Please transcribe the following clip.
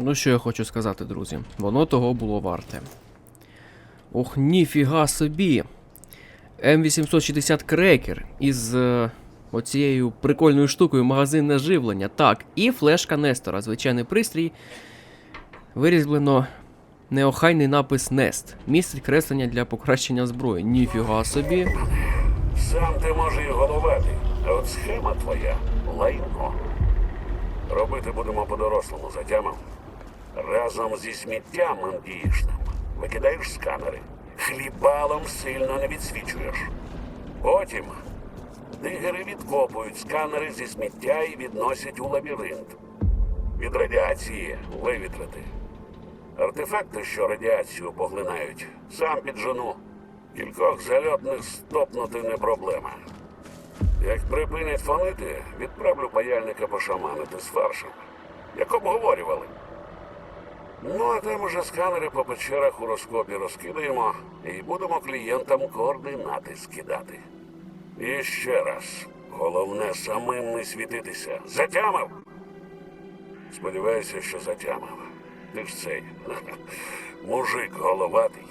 Ну, що я хочу сказати, друзі. Воно того було варте. Ох, ніфіга собі. М860 крекер із е, оцією прикольною штукою магазинне живлення. Так, і флешка Нестора, звичайний пристрій. Вирізблено неохайний напис Нест. Містить креслення для покращення зброї. Ніфіга собі. Сам ти може і головати, а от схема твоя лайно. Робити будемо по-дорослому, затямив. Разом зі сміттям андіїшним викидаєш сканери. Хлібалом сильно не відсвічуєш. Потім дигери відкопують сканери зі сміття і відносять у лабіринт. Від радіації вивітрити. Артефакти, що радіацію поглинають, сам піджену. Кількох зальотних стопнути не проблема. Як припинять фонити, відправлю паяльника пошаманити з фаршем, як обговорювали. Ну, а там уже сканери по печерах у розкопі розкидаємо і будемо клієнтам координати скидати. І ще раз, головне самим не світитися. Затямив? Сподіваюся, що затямив. Ти ж цей мужик головатий.